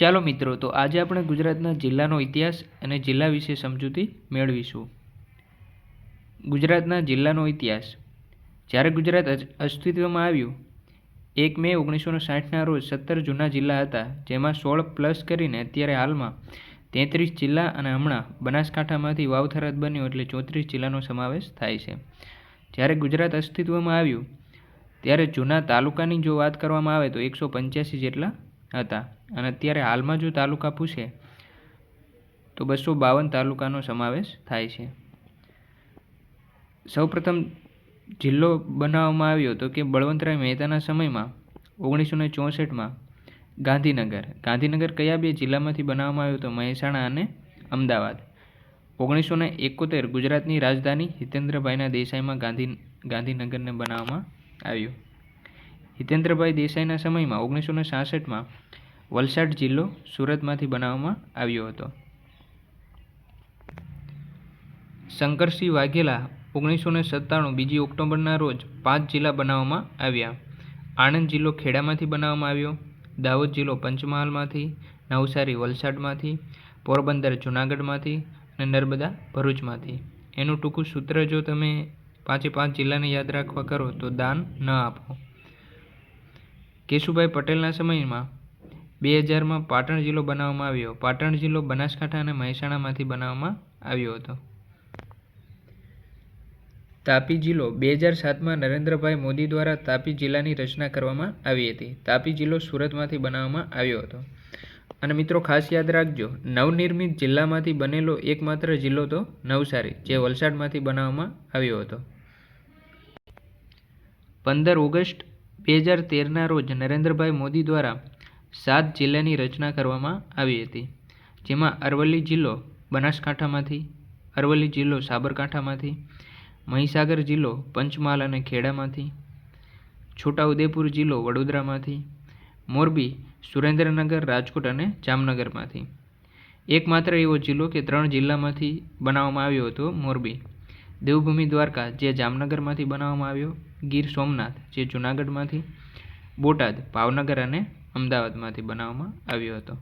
ચાલો મિત્રો, તો આજે આપણે ગુજરાતના જિલ્લાનો ઇતિહાસ અને જિલ્લા વિશે સમજૂતી મેળવીશું. ગુજરાતના જિલ્લાનો ઇતિહાસ. જ્યારે ગુજરાત અસ્તિત્વમાં આવ્યું, એક મે ઓગણીસો સાઠના રોજ સત્તર જૂના જિલ્લા હતા, જેમાં સોળ પ્લસ કરીને અત્યારે હાલમાં તેત્રીસ જિલ્લા અને હમણાં બનાસકાંઠામાંથી વાવથરાદ બન્યો એટલે ચોત્રીસ જિલ્લાનો સમાવેશ થાય છે. જ્યારે ગુજરાત અસ્તિત્વમાં આવ્યું, ત્યારે જૂના તાલુકાની જો વાત કરવામાં આવે તો એકસો પંચ્યાસી જેટલા હતા. અને અત્યારે હાલમાં જો તાલુકા પૂછે, તો બસો બાવન તાલુકાનો સમાવેશ થાય છે. સૌપ્રથમ જિલ્લો બનાવવામાં આવ્યો તો કે બળવંતરાય મહેતાના સમયમાં ઓગણીસો ને ચોસઠમાં, ગાંધીનગર. ગાંધીનગર કયા બે જિલ્લામાંથી બનાવવામાં આવ્યો તો મહેસાણા અને અમદાવાદ. ઓગણીસો ને એકોતેર ગુજરાતની રાજધાની હિતેન્દ્રભાઈના દેસાઈમાં ગાંધી, ગાંધીનગરને બનાવવામાં આવ્યું. હિતેન્દ્રભાઈ દેસાઈના સમયમાં ઓગણીસો ને સાસઠમાં વલસાડ જિલ્લો સુરતમાંથી બનાવવામાં આવ્યો હતો. શંકરસિંહ વાઘેલા ઓગણીસો ને સત્તાણું બીજી ઓક્ટોબરના રોજ પાંચ જિલ્લા બનાવવામાં આવ્યા. આણંદ જિલ્લો ખેડામાંથી બનાવવામાં આવ્યો. દાહોદ જિલ્લો પંચમહાલમાંથી, નવસારી વલસાડમાંથી, પોરબંદર જુનાગઢમાંથી અને નર્મદા ભરૂચમાંથી. એનું ટૂંકું સૂત્ર જો તમે પાંચે પાંચ જિલ્લાને યાદ રાખવા કરો તો દાન ન આપો. કેશુભાઈ પટેલના સમયમાં બે હજારમાં પાટણ જિલ્લો બનાવવામાં આવ્યો. પાટણ જિલ્લો બનાસકાંઠા અને મહેસાણામાંથી બનાવવામાં આવ્યો હતો. તાપી જિલ્લો બે હજાર સાતમાં નરેન્દ્રભાઈ મોદી દ્વારા તાપી જિલ્લાની રચના કરવામાં આવી હતી. તાપી જિલ્લો સુરતમાંથી બનાવવામાં આવ્યો હતો. અને મિત્રો ખાસ યાદ રાખજો, નવનિર્મિત જિલ્લામાંથી બનેલો એકમાત્ર જિલ્લો તો નવસારી, જે વલસાડમાંથી બનાવવામાં આવ્યો હતો. પંદર ઓગસ્ટ બે હજાર તેરના રોજ નરેન્દ્રભાઈ મોદી દ્વારા સાત જિલ્લાની રચના કરવામાં આવી હતી. જેમાં અરવલ્લી જિલ્લો બનાસકાંઠામાંથી, અરવલ્લી જિલ્લો સાબરકાંઠામાંથી, મહીસાગર જિલ્લો પંચમહાલ અને ખેડામાંથી, છોટાઉદેપુર જિલ્લો વડોદરામાંથી, મોરબી, સુરેન્દ્રનગર, રાજકોટ અને જામનગરમાંથી. એકમાત્ર એવો જિલ્લો કે ત્રણ જિલ્લામાંથી બનાવવામાં આવ્યો હતો મોરબી. દેવભૂમિ દ્વારકા જે જામનગરમાંથી બનાવવામાં આવ્યો, ગીર સોમનાથ જે જૂનાગઢમાંથી, બોટાદ, ભાવનગર અને અમદાવાદમાંથી બનાવવામાં આવ્યો હતો.